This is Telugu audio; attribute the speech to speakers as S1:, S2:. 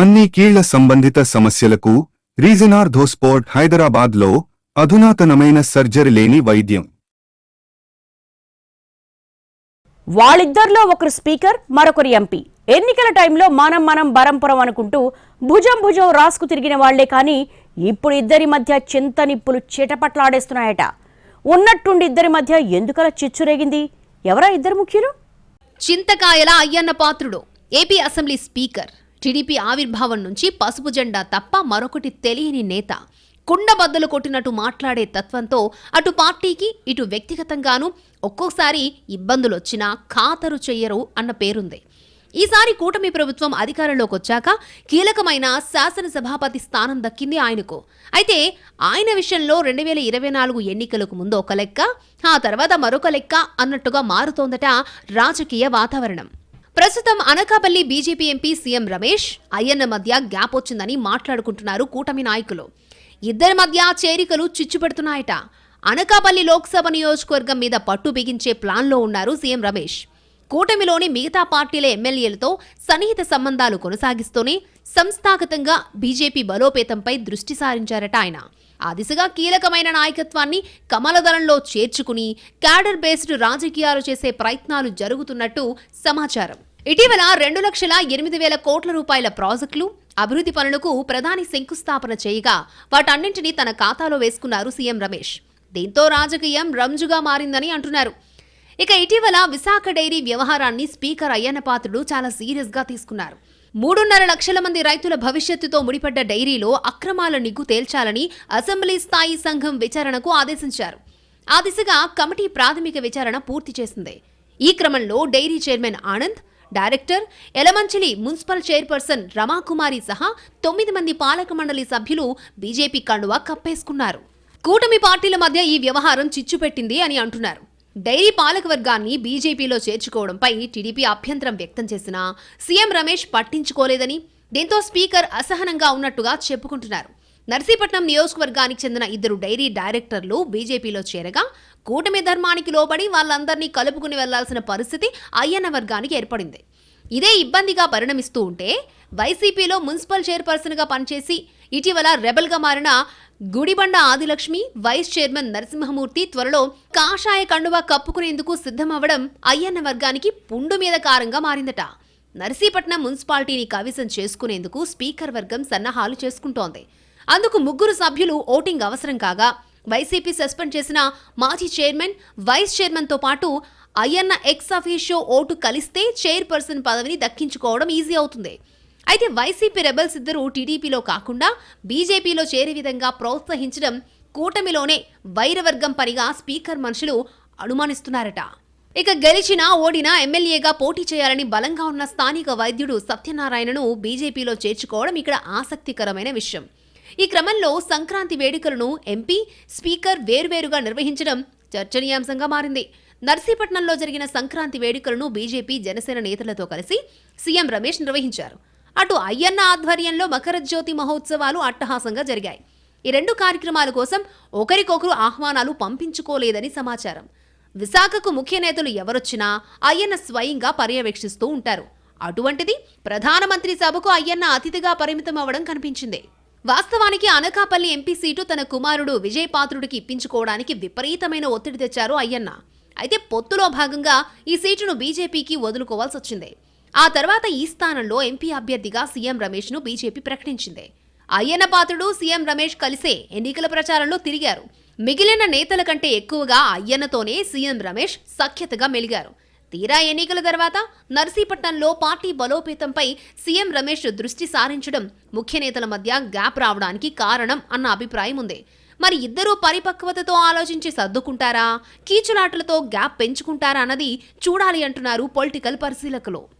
S1: అన్ని కీళ్ళ సంబంధిత సమస్యలకు రీజనార్ధోస్పోర్ట్ హైదరాబాద్లో అధునాతనమైన సర్జరీ లేని వైద్యం.
S2: వాళ్ళిద్దరిలో ఒకరు స్పీకర్ మరొకరు ఎంపీ. ఎన్నికల టైంలో మనం మనం బరంపురం అనుకుంటూ భుజం భుజం రాసుకు తిరిగిన వాళ్ళే కానీ ఇప్పుడు ఇద్దరి మధ్య చింత నిప్పులు చిటపట్లాడేస్తున్నాయట. ఉన్నట్టుండి ఇద్దరి మధ్య ఎందుకలా చిచ్చురేగింది? ఎవరా ఇద్దరు ముఖ్యులు?
S3: Chintakayala Ayyanna Patrudu AP assembly speaker. TDP ఆవిర్భావం నుంచి పసుపు జెండా తప్ప మరొకటి తెలియని నేత. కుండబద్దలు కొట్టినట్టు మాట్లాడే తత్వంతో అటు పార్టీకి ఇటు వ్యక్తిగతంగానూ ఒక్కోసారి ఇబ్బందులొచ్చినా ఖాతరు చెయ్యరు అన్న పేరుంది. ఈసారి కూటమి ప్రభుత్వం అధికారంలోకి వచ్చాక కీలకమైన శాసనసభాపతి స్థానం దక్కింది ఆయనకు. అయితే ఆయన విషయంలో రెండు వేల ఇరవై నాలుగు ఎన్నికలకు ముందు ఒక లెక్క ఆ తర్వాత మరొక లెక్క అన్నట్టుగా మారుతోందట రాజకీయ వాతావరణం. ప్రస్తుతం Anakapalli BJP MP CM Ramesh Ayyanna మధ్య గ్యాప్ వచ్చిందని మాట్లాడుకుంటున్నారు కూటమి నాయకులు. ఇద్దరి మధ్య చేరికలు చిచ్చుపెడుతున్నాయట. అనకాపల్లి లోక్సభ నియోజకవర్గం మీద పట్టు బిగించే ప్లాన్లో ఉన్నారు సీఎం రమేష్. కూటమిలోని మిగతా పార్టీల ఎమ్మెల్యేలతో సన్నిహిత సంబంధాలు కొనసాగిస్తూనే సంస్థాగతంగా బీజేపీ బలోపేతంపై దృష్టి సారించారట ఆయన. ఆ దిశగా కీలకమైన నాయకత్వాన్ని కమలదళంలో చేర్చుకుని క్యాడర్ బేస్డ్ రాజకీయాలు చేసే ప్రయత్నాలు జరుగుతున్నట్టు సమాచారం. ఇటీవల రెండు లక్షల ఎనిమిది వేల కోట్ల రూపాయల ప్రాజెక్టులు అభివృద్ధి పనులకు ప్రధాని శంకుస్థాపన చేయగా వాటన్నింటినీ తన ఖాతాలో వేసుకున్నారు సీఎం రమేష్. దీంతో రాజకీయం రంజుగా మారిందని అంటున్నారు. ఇక ఇటీవల విశాఖ డైరీ వ్యవహారాన్ని స్పీకర్ అయ్యన్న పాత్రుడు చాలా సీరియస్గా తీసుకున్నారు. మూడున్నర లక్షల మంది రైతుల భవిష్యత్తుతో ముడిపడ్డ డైరీలో అక్రమాల నిగ్గు తేల్చాలని అసెంబ్లీ స్థాయి సంఘం విచారణకు ఆదేశించారు. ఆ దిశగా కమిటీ ప్రాథమిక విచారణ పూర్తి చేసింది. ఈ క్రమంలో dairy chairman Anand director Elamanchili municipal chairperson Ramakumari సహా తొమ్మిది మంది పాలక మండలి సభ్యులు బీజేపీ కండువా కప్పేసుకున్నారు. కూటమి పార్టీల మధ్య ఈ వ్యవహారం చిచ్చుపెట్టింది అని అంటున్నారు. డైరీ పాలకవర్గాన్ని బీజేపీలో చేర్చుకోవడంపై టీడీపీ అభ్యంతరం వ్యక్తం చేసినా సీఎం రమేష్ పట్టించుకోలేదని దీంతో స్పీకర్ అసహనంగా ఉన్నట్టుగా చెప్పుకుంటున్నారు. నర్సీపట్నం నియోజకవర్గానికి చెందిన ఇద్దరు డైరీ డైరెక్టర్లు బీజేపీలో చేరగా కూటమి ధర్మానికి లోబడి వాళ్ళందరినీ కలుపుకుని వెళ్ళాల్సిన పరిస్థితి అయ్యన్న వర్గానికి ఏర్పడింది. ఇదే ఇబ్బందిగా పరిణమిస్తూ ఉంటే వైసీపీలో మున్సిపల్ చైర్పర్సన్గా పనిచేసి ఇటీవల రెబల్గా మారిన గుడిబండ ఆదిలక్ష్మి వైస్ చైర్మన్ నరసింహమూర్తి త్వరలో కాషాయ కండువా కప్పుకునేందుకు సిద్ధమవ్వడం అయ్యన్న వర్గానికి పుండు మీద కారంగా మారిందట. నర్సీపట్నం మున్సిపాలిటీని కవిసం చేసుకునేందుకు స్పీకర్ వర్గం సన్నాహాలు చేసుకుంటోంది. అందుకు ముగ్గురు సభ్యులు ఓటింగ్ అవసరం కాగా వైసీపీ సస్పెండ్ చేసిన మాజీ చైర్మన్ వైస్ చైర్మన్తో పాటు అయ్యన్న ఎక్స్ అఫీషియో ఓటు కలిస్తే చైర్పర్సన్ పదవిని దక్కించుకోవడం ఈజీ అవుతుంది. అయితే వైసీపీ రెబల్స్ ఇద్దరు టీడీపీలో కాకుండా బీజేపీలో చేరే విధంగా ప్రోత్సహించడం కూటమిలోనే వైరవర్గం పనిగా స్పీకర్ మనుషులు అనుమానిస్తున్నారట. ఇక గెలిచినా ఓడినా ఎమ్మెల్యేగా పోటీ చేయాలని బలంగా ఉన్న స్థానిక వైద్యుడు సత్యనారాయణను బీజేపీలో చేర్చుకోవడం ఇక్కడ ఆసక్తికరమైన విషయం. ఈ క్రమంలో సంక్రాంతి వేడుకలను ఎంపీ స్పీకర్ వేర్వేరుగా నిర్వహించడం చర్చనీయాంశంగా మారింది. నర్సీపట్నంలో జరిగిన సంక్రాంతి వేడుకలను బీజేపీ జనసేన నేతలతో కలిసి సీఎం రమేష్ నిర్వహించారు. అటు అయ్యన్న ఆధ్వర్యంలో మకర జ్యోతి మహోత్సవాలు అట్టహాసంగా జరిగాయి. ఈ రెండు కార్యక్రమాల కోసం ఒకరికొకరు ఆహ్వానాలు పంపించుకోలేదని సమాచారం. విశాఖకు ముఖ్య నేతలు ఎవరొచ్చినా అయ్యన్న స్వయంగా పర్యవేక్షిస్తూ ఉంటారు. అటువంటిది ప్రధానమంత్రి సభకు అయ్యన్న అతిథిగా పరిమితం అవ్వడం కనిపించింది. వాస్తవానికి అనకాపల్లి ఎంపీ సీటు తన కుమారుడు విజయ్ పాత్రుడికి ఇప్పించుకోవడానికి విపరీతమైన ఒత్తిడి తెచ్చారు అయ్యన్న. అయితే పొత్తులో భాగంగా ఈ సీటును బీజేపీకి వదులుకోవాల్సి వచ్చింది. ఆ తర్వాత ఈ స్థానంలో ఎంపీ అభ్యర్థిగా సీఎం రమేష్ను బీజేపీ ప్రకటించింది. అయ్యన్న పాత్రుడు సీఎం రమేష్ కలిసే ఎన్నికల ప్రచారంలో తిరిగారు. మిగిలిన నేతల కంటే ఎక్కువగా అయ్యన్నతోనే సీఎం రమేష్ సఖ్యతగా మెలిగారు. తీరా ఎన్నికల తర్వాత నర్సీపట్నంలో పార్టీ బలోపేతంపై సీఎం రమేష్ దృష్టి సారించడం ముఖ్య నేతల మధ్య గ్యాప్ రావడానికి కారణం అన్న అభిప్రాయం ఉంది. మరి ఇద్దరూ పరిపక్వతతో ఆలోచించి సర్దుకుంటారా? కీచులాటలతో గ్యాప్ పెంచుకుంటారా అన్నది చూడాలి అంటున్నారు పొలిటికల్ పరిశీలకులు.